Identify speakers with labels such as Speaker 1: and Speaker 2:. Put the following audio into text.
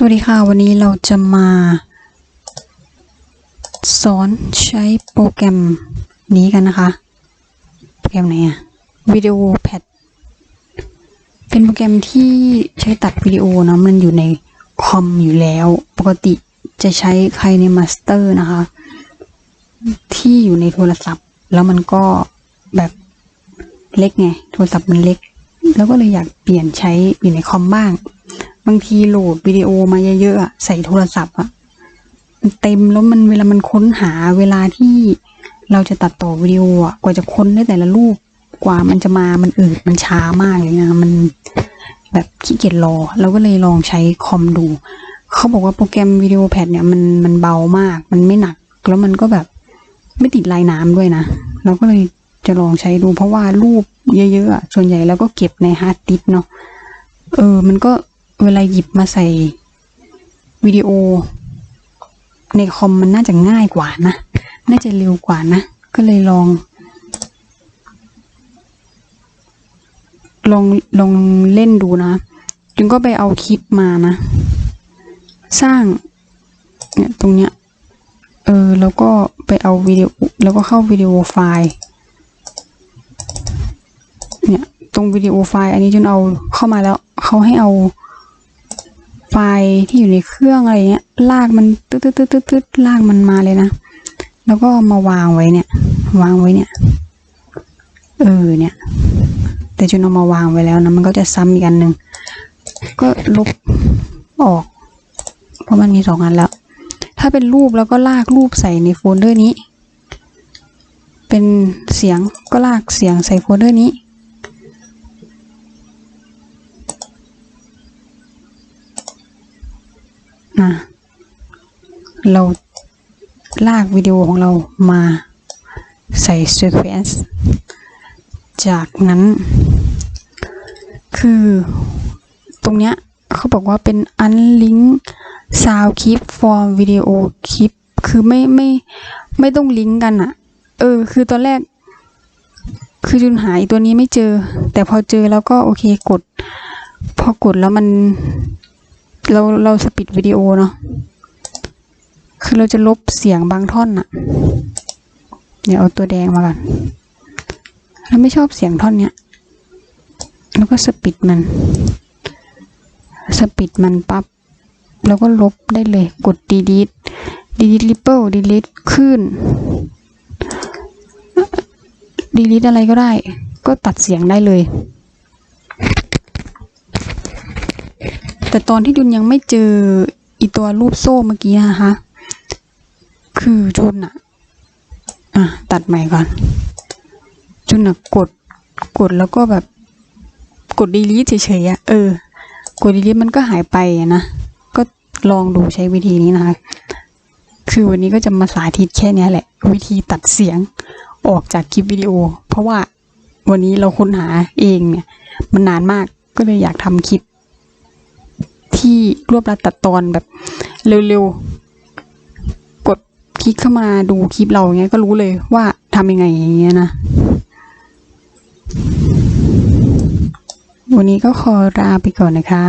Speaker 1: สวัสดีค่ะ วันนี้เราจะมาสอนใช้โปรแกรมนี้กันนะคะ โปรแกรมไหนอะวิดีโอแพดเป็นโปรแกรมที่ใช้ตัดวิดีโอนะมันอยู่ในคอมอยู่แล้ว ปกติจะใช้ใครในมาสเตอร์นะคะ ที่อยู่ในโทรศัพท์ แล้วมันก็แบบเล็กไง โทรศัพท์มันเล็ก แล้วก็เลยอยากเปลี่ยนใช้อยู่ในคอมบ้าง บางทีโหลดวิดีโอมาเยอะๆใส่โทรศัพท์อะมันเต็มแล้วมันเวลามันค้นหาเวลาที่เราจะตัดต่อวิดีโออะกว่าจะค้นได้แต่ละรูปกว่ามันจะมามันอืดมันช้ามากเลยนะมันแบบขี้เกียจรอเราก็เลยลองใช้คอมดู เขาบอกว่าโปรแกรมวิดีโอแพดเนี่ยมันมันเบามาก มันไม่หนัก แล้วมันก็แบบไม่ติดลายน้ำด้วยนะ เราก็เลยจะลองใช้ดู เพราะว่ารูปเยอะๆส่วนใหญ่แล้วก็เก็บในฮาร์ดดิสเนาะเออ มันก็ เวลาหยิบมาใส่วิดีโอ ในคอมมันน่าจะง่ายกว่านะ น่าจะเร็วกว่านะ ก็เลยลอง ลองลองเล่นดูนะจึงก็ไปเอาคลิปมานะ สร้าง เนี่ยตรงเนี้ย เออ แล้วก็ไปเอาวิดีโอ แล้วก็เข้าวิดีโอไฟล์ เนี่ย ตรงวิดีโอไฟล์ อันนี้จนเอาเข้ามาแล้ว เขาให้เอา ฟล์ที่อยู่ในเครื่องอะไรเงี้ย ลากมันตึ๊ดตึ๊ดตึ๊ดตึ๊ดตึ๊ดลากมันมาเลยนะ แล้วก็มาวางไว้เนี่ย วางไว้เนี่ย เออเนี่ย แต่จนเอามาวางไว้แล้วนะมันก็จะซ้ำอีกอันหนึ่ง ก็ลบออก เพราะมันมีสองอันแล้ว ถ้าเป็นรูปแล้วก็ลากรูปใส่ในโฟลเดอร์นี้ เป็นเสียงก็ลากเสียงใส่โฟลเดอร์นี้ นะ เราลากวิดีโอของเรามาใส่ sequence จากนั้น คือตรงเนี้ยเขาบอกว่าเป็น unlink sound clip from video clip คือไม่ไม่ไม่ต้องลิงก์กันอะเออ คือตอนแรก คือจุนหายตัวนี้ไม่เจอ แต่พอเจอแล้วก็โอเคกด พอกดแล้วมัน เราเราสปิดวิดีโอเนาะคือเราจะลบเสียงบางท่อนอะเดี๋ยวเอาตัวแดงมาก่อนเราไม่ชอบเสียงท่อนเนี้ยแล้วก็สปิดมัน สปิดมันปับ๊บแล้วก็ลบได้เลย กด delete delete ripple delete ขึ้น delete อะไรก็ได้ ก็ตัดเสียงได้เลย แต่ตอนที่จุนยังไม่เจออีตัวรูปโซ่เมื่อกี้นะคะ คือจุนอะอะตัดใหม่ก่อน จุนอะกดกดแล้วก็แบบ กดดีลีทเฉยๆอะเออ กดดีลีทมันก็หายไปอะนะ ก็ลองดูใช้วิธีนี้นะคะ คือวันนี้ก็จะมาสาธิตแค่นี้แหละ วิธีตัดเสียงออกจากคลิปวิดีโอ เพราะว่าวันนี้เราค้นหาเองเนี่ย มันนานมากก็เลยอยากทำคลิป ที่รวบรัดตัดตอนแบบเร็วๆ กดคลิกเข้ามาดูคลิปเราอย่างเงี้ยก็รู้เลยว่าทำยังไงอย่างเงี้ยนะ วันนี้ก็ขอลาไปก่อนนะคะ